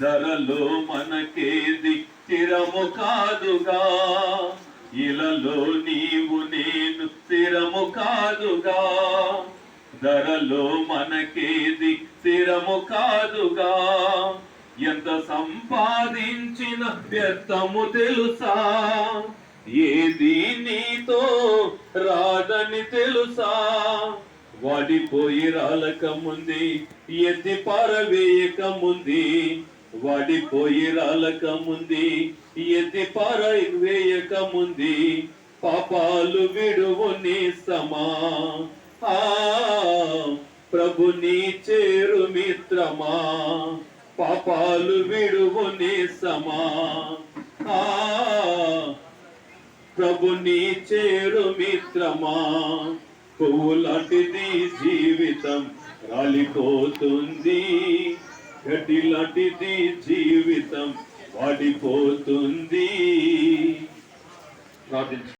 ధరలో మనకేది స్థిరము కాదుగా. ఇలలో నీవు నేను స్థిరము కాదుగా. ధరలో మనకేది స్థిరము కాదుగా. ఎంత సంపాదించిన వ్యర్థము తెలుసా? ఏది నీతో రాదని తెలుసా? వాడిపోయి రాలక ముందే ఎత్తి పారవేయక ముందే వాడిపోయి రాలక ముంది ఎత్తి పారాయి వేయక ముంది పాపాలు విడువు సమా. ఆ ప్రభుని చేరు మిత్రమా పాపాలు విడువు సమా. ఆ ప్రభుని చేరు మిత్రమా పువ్వులాంటిది జీవితం రాలిపోతుంది. ఎటిలాంటిది జీవితం వాడిపోతుంది. ప్రార్థించు.